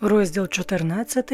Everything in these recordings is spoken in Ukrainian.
Розділ 14.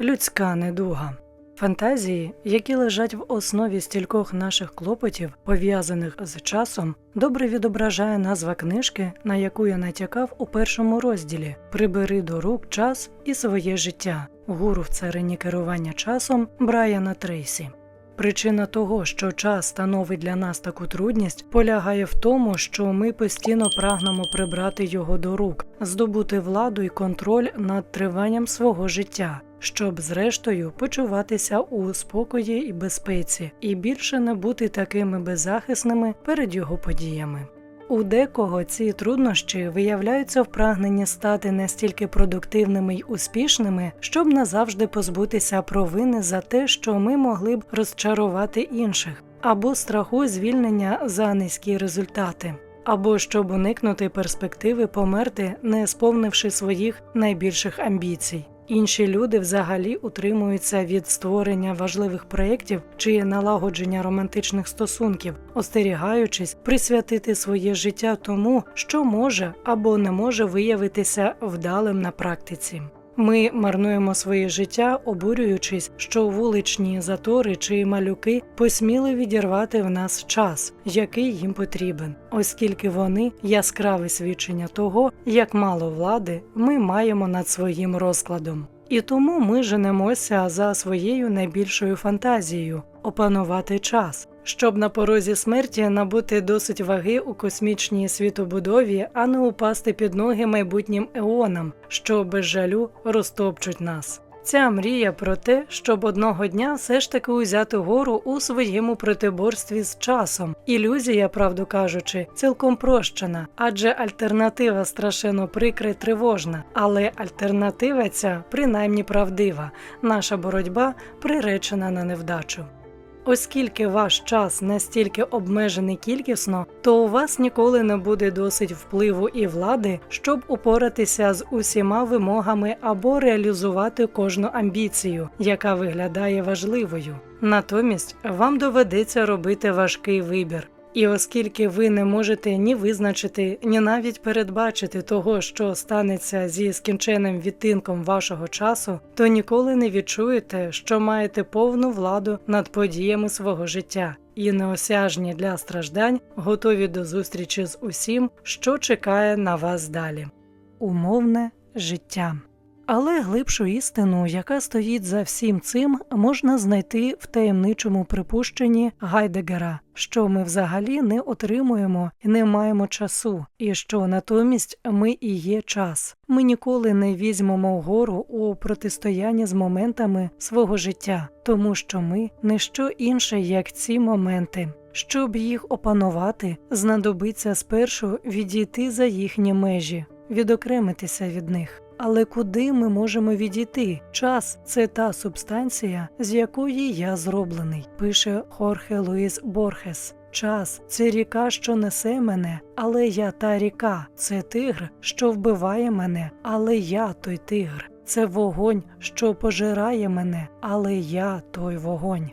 Людська недуга. Фантазії, які лежать в основі стількох наших клопотів, пов'язаних з часом, добре відображає назва книжки, на яку я натякав у першому розділі Прибери до рук час і своє життя. Гуру в царині керування часом Брайана Трейсі. Причина того, що час становить для нас таку трудність, полягає в тому, що ми постійно прагнемо прибрати його до рук, здобути владу і контроль над триванням свого життя, щоб зрештою почуватися у спокої і безпеці, і більше не бути такими беззахисними перед його подіями. У декого ці труднощі виявляються в прагненні стати настільки продуктивними й успішними, щоб назавжди позбутися провини за те, що ми могли б розчарувати інших, або страху звільнення за низькі результати, або щоб уникнути перспективи померти, не сповнивши своїх найбільших амбіцій. Інші люди взагалі утримуються від створення важливих проєктів чи налагодження романтичних стосунків, остерігаючись присвятити своє життя тому, що може або не може виявитися вдалим на практиці. Ми марнуємо своє життя, обурюючись, що вуличні затори чи малюки посміли відірвати в нас час, який їм потрібен, оскільки вони яскраве свідчення того, як мало влади ми маємо над своїм розкладом. І тому ми женемося за своєю найбільшою фантазією опанувати час, щоб на порозі смерті набути досить ваги у космічній світобудові, а не упасти під ноги майбутнім еонам, що без жалю розтопчуть нас. Ця мрія про те, щоб одного дня все ж таки узяти гору у своєму протиборстві з часом. Ілюзія, правду кажучи, цілком прощена, адже альтернатива страшенно прикра й тривожна, але альтернатива ця принаймні правдива. Наша боротьба приречена на невдачу. Оскільки ваш час настільки обмежений кількісно, то у вас ніколи не буде досить впливу і влади, щоб упоратися з усіма вимогами або реалізувати кожну амбіцію, яка виглядає важливою. Натомість вам доведеться робити важкий вибір. І оскільки ви не можете ні визначити, ні навіть передбачити того, що станеться зі скінченим відтинком вашого часу, то ніколи не відчуєте, що маєте повну владу над подіями свого життя і неосяжні для страждань, готові до зустрічі з усім, що чекає на вас далі. Умовне життя. Але глибшу істину, яка стоїть за всім цим, можна знайти в таємничому припущенні Гайдегера, що ми взагалі не отримуємо не маємо часу, і що натомість ми і є час. Ми ніколи не візьмемо вгору у протистоянні з моментами свого життя, тому що ми не що інше, як ці моменти. Щоб їх опанувати, знадобиться спершу відійти за їхні межі, відокремитися від них. Але куди ми можемо відійти? Час це та субстанція, з якої я зроблений, пише Хорхе Луїс Борхес. Час це ріка, що несе мене, але я та ріка, це тигр, що вбиває мене, але я той тигр, це вогонь, що пожирає мене, але я той вогонь.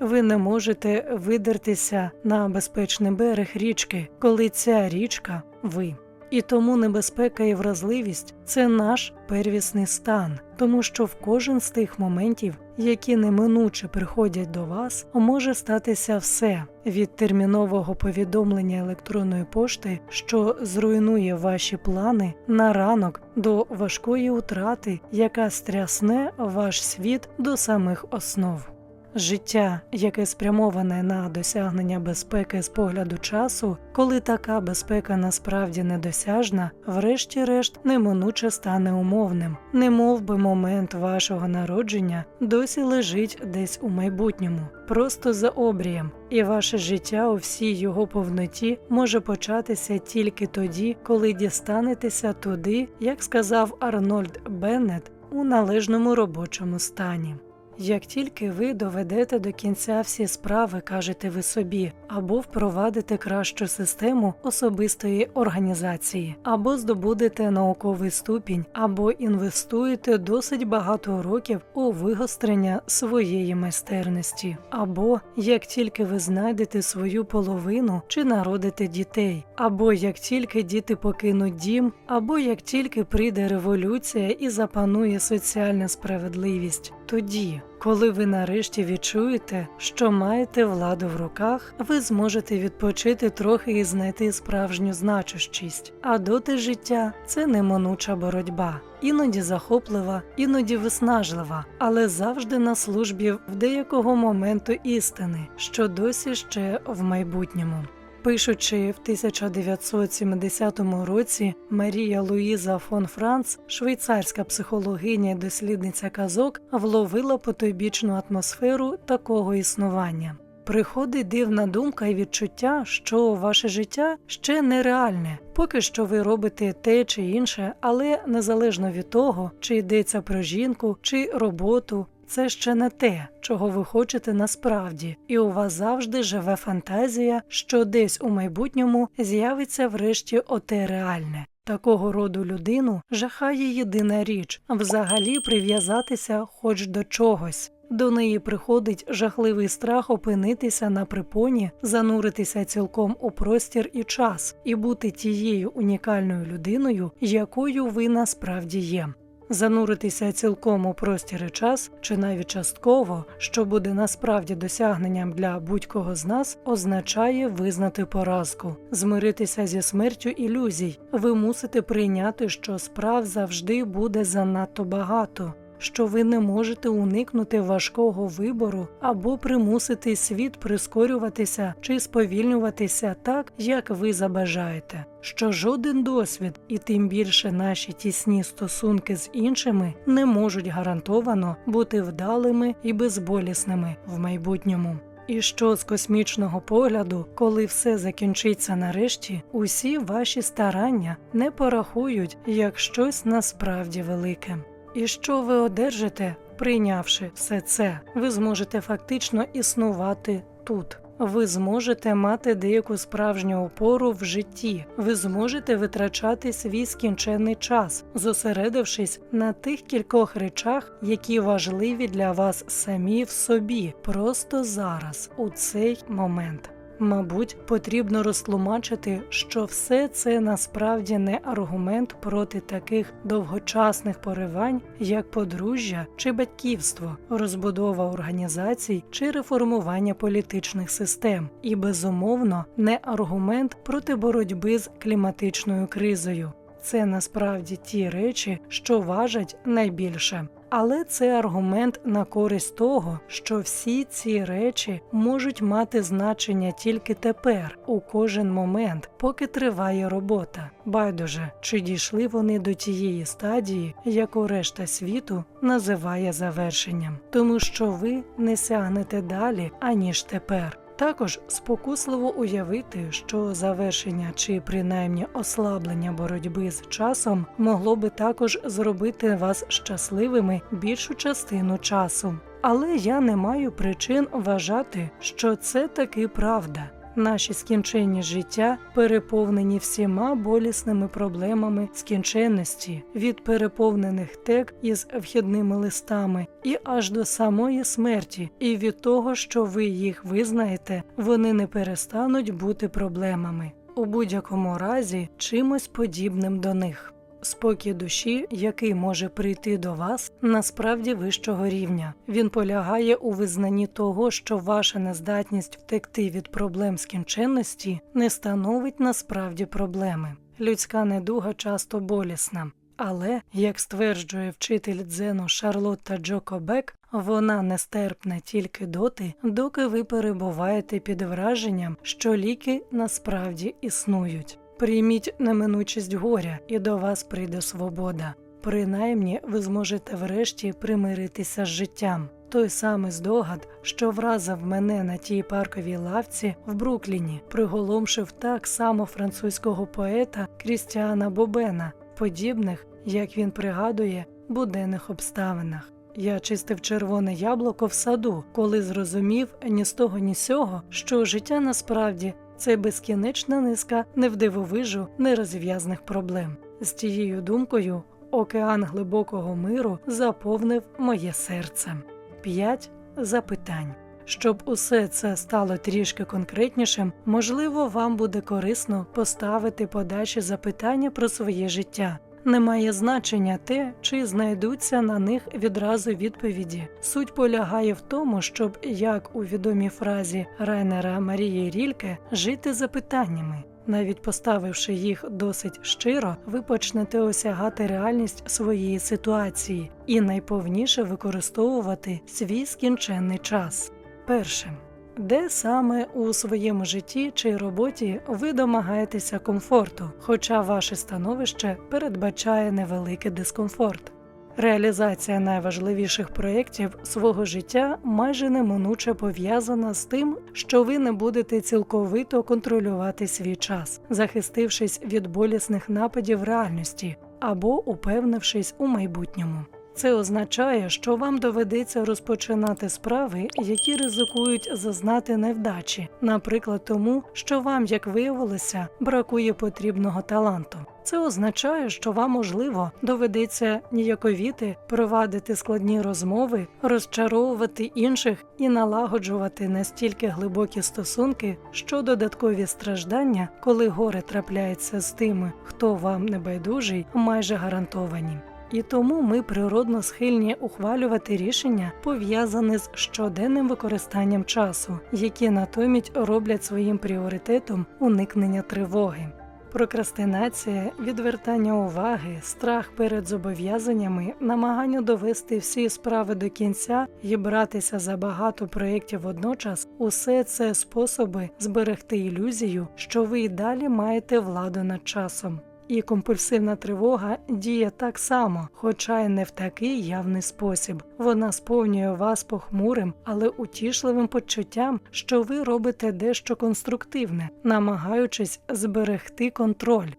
Ви не можете видертися на безпечний берег річки, коли ця річка ви. І тому небезпека і вразливість це наш первісний стан, тому що в кожен з тих моментів, які неминуче приходять до вас, може статися все від термінового повідомлення електронної пошти, що зруйнує ваші плани на ранок до важкої утрати, яка стрясне ваш світ до самих основ. Життя, яке спрямоване на досягнення безпеки з погляду часу, коли така безпека насправді недосяжна, врешті-решт неминуче стане умовним, не би момент вашого народження досі лежить десь у майбутньому, просто за обрієм, і ваше життя у всій його повноті може початися тільки тоді, коли дістанетеся туди, як сказав Арнольд Беннет, у належному робочому стані. Як тільки ви доведете до кінця всі справи, кажете ви собі, або впровадите кращу систему особистої організації, або здобудете науковий ступінь, або інвестуєте досить багато років у вигострення своєї майстерності, або як тільки ви знайдете свою половину чи народите дітей, або як тільки діти покинуть дім, або як тільки прийде революція і запанує соціальна справедливість, тоді. Коли ви нарешті відчуєте, що маєте владу в руках, ви зможете відпочити трохи і знайти справжню значущість. А доти життя це неминуча боротьба, іноді захоплива, іноді виснажлива, але завжди на службі в деякого моменту істини, що досі ще в майбутньому. Пишучи в 1970 році, Марія Луїза фон Франц, швейцарська психологиня і дослідниця казок, вловила потойбічну атмосферу такого існування. Приходить дивна думка і відчуття, що ваше життя ще нереальне, поки що ви робите те чи інше, але незалежно від того, чи йдеться про жінку, чи роботу, це ще не те, чого ви хочете насправді, і у вас завжди живе фантазія, що десь у майбутньому з'явиться врешті оте реальне. Такого роду людину жахає єдина річ взагалі прив'язатися хоч до чогось. До неї приходить жахливий страх опинитися на припоні, зануритися цілком у простір і час, і бути тією унікальною людиною, якою ви насправді є. Зануритися цілком у простір і час, чи навіть частково, що буде насправді досягненням для будь-кого з нас, означає визнати поразку, змиритися зі смертю ілюзій. Ви мусите прийняти, що справ завжди буде занадто багато. Що ви не можете уникнути важкого вибору або примусити світ прискорюватися чи сповільнюватися так, як ви забажаєте, що жоден досвід, і тим більше наші тісні стосунки з іншими не можуть гарантовано бути вдалими і безболісними в майбутньому. І що з космічного погляду, коли все закінчиться нарешті, усі ваші старання не порахують як щось насправді велике. І що ви одержите, прийнявши все це, ви зможете фактично існувати тут. Ви зможете мати деяку справжню опору в житті, ви зможете витрачати свій скінченний час, зосередившись на тих кількох речах, які важливі для вас самі в собі, просто зараз, у цей момент. Мабуть, потрібно розтлумачити, що все це насправді не аргумент проти таких довгочасних поривань, як подружжя чи батьківство, розбудова організацій чи реформування політичних систем, і безумовно не аргумент проти боротьби з кліматичною кризою. Це насправді ті речі, що важать найбільше. Але це аргумент на користь того, що всі ці речі можуть мати значення тільки тепер, у кожен момент, поки триває робота. Байдуже, чи дійшли вони до тієї стадії, яку решта світу називає завершенням, тому що ви не сягнете далі аніж тепер. Також спокусливо уявити, що завершення чи принаймні ослаблення боротьби з часом могло би також зробити вас щасливими більшу частину часу. Але я не маю причин вважати, що це таки правда. Наші скінченні життя переповнені всіма болісними проблемами скінченності від переповнених тек із вхідними листами і аж до самої смерті, і від того, що ви їх визнаєте, вони не перестануть бути проблемами у будь-якому разі чимось подібним до них. Спокій душі, який може прийти до вас, насправді вищого рівня. Він полягає у визнанні того, що ваша нездатність втекти від проблем скінченності не становить насправді проблеми. Людська недуга часто болісна, але, як стверджує вчитель дзену Шарлотта Джокобек, вона нестерпна тільки доти, доки ви перебуваєте під враженням, що ліки насправді існують. Прийміть неминучість горя, і до вас прийде свобода. Принаймні, ви зможете врешті примиритися з життям. Той самий здогад, що вразив мене на тій парковій лавці в Брукліні, приголомшив так само французького поета Крістіана Бобена, подібних, як він пригадує, буденних обставинах. Я чистив червоне яблуко в саду, коли зрозумів ні з того, ні з сього, що життя насправді це безкінечна низка невдивовижу нерозв'язних проблем. З тією думкою океан глибокого миру заповнив моє серце. П'ять запитань. Щоб усе це стало трішки конкретнішим, можливо, вам буде корисно поставити подальші запитання про своє життя. Немає значення те, чи знайдуться на них відразу відповіді. Суть полягає в тому, щоб, як у відомій фразі Райнера Марії Рільке, жити запитаннями. Навіть поставивши їх досить щиро, ви почнете осягати реальність своєї ситуації і найповніше використовувати свій скінченний час. Перше. Де саме у своєму житті чи роботі ви домагаєтеся комфорту, хоча ваше становище передбачає невеликий дискомфорт. Реалізація найважливіших проєктів свого життя майже неминуче пов'язана з тим, що ви не будете цілковито контролювати свій час, захистившись від болісних нападів реальності або упевнившись у майбутньому. Це означає, що вам доведеться розпочинати справи, які ризикують зазнати невдачі, наприклад, тому, що вам, як виявилося, бракує потрібного таланту. Це означає, що вам можливо доведеться ніяковіти, провадити складні розмови, розчаровувати інших і налагоджувати настільки глибокі стосунки, що додаткові страждання, коли горе трапляється з тими, хто вам не байдужий, майже гарантовані. І тому ми природно схильні ухвалювати рішення, пов'язані з щоденним використанням часу, які натомість роблять своїм пріоритетом уникнення тривоги. Прокрастинація, відвертання уваги, страх перед зобов'язаннями, намагання довести всі справи до кінця і братися за багато проєктів водночас усе це способи зберегти ілюзію, що ви й далі маєте владу над часом. І компульсивна тривога діє так само, хоча й не в такий явний спосіб. Вона сповнює вас похмурим, але утішливим почуттям, що ви робите дещо конструктивне, намагаючись зберегти контроль.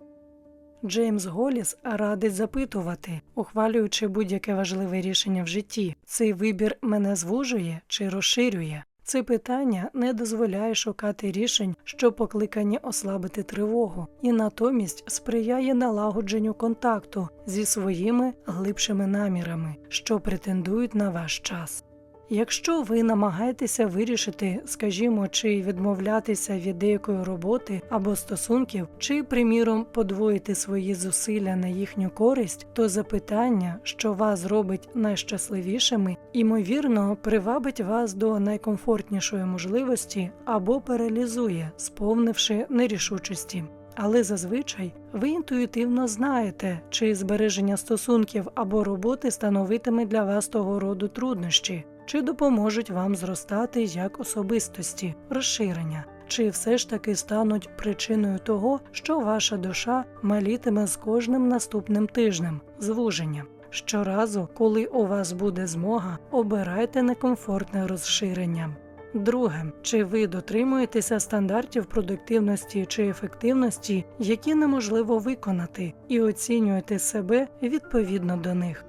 Джеймс Голіс радить запитувати, ухвалюючи будь-яке важливе рішення в житті, цей вибір мене звужує чи розширює. Це питання не дозволяє шукати рішень, що покликані ослабити тривогу, і натомість сприяє налагодженню контакту зі своїми глибшими намірами, що претендують на ваш час. Якщо ви намагаєтеся вирішити, скажімо, чи відмовлятися від деякої роботи або стосунків, чи, приміром, подвоїти свої зусилля на їхню користь, то запитання, що вас робить найщасливішими, ймовірно, привабить вас до найкомфортнішої можливості або паралізує, сповнивши нерішучості. Але зазвичай ви інтуїтивно знаєте, чи збереження стосунків або роботи становитиме для вас того роду труднощі, чи допоможуть вам зростати як особистості, розширення, чи все ж таки стануть причиною того, що ваша душа малітиме з кожним наступним тижнем, звуження. Щоразу, коли у вас буде змога, обирайте некомфортне розширення. Друге, чи ви дотримуєтеся стандартів продуктивності чи ефективності, які неможливо виконати, і оцінюєте себе відповідно до них.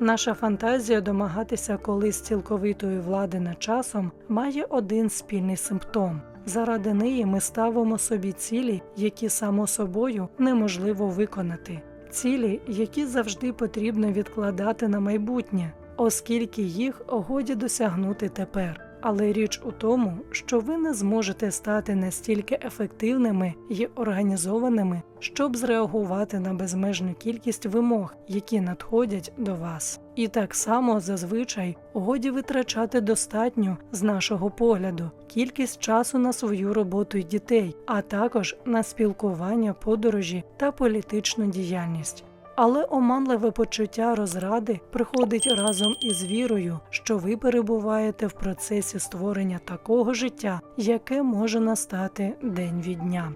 Наша фантазія домагатися колись цілковитої влади над часом має один спільний симптом. Заради неї ми ставимо собі цілі, які само собою неможливо виконати, цілі, які завжди потрібно відкладати на майбутнє, оскільки їх годі досягнути тепер. Але річ у тому, що ви не зможете стати настільки ефективними і організованими, щоб зреагувати на безмежну кількість вимог, які надходять до вас. І так само зазвичай годі витрачати достатньо з нашого погляду кількість часу на свою роботу й дітей, а також на спілкування, подорожі та політичну діяльність. Але оманливе почуття розради приходить разом із вірою, що ви перебуваєте в процесі створення такого життя, яке може настати день від дня.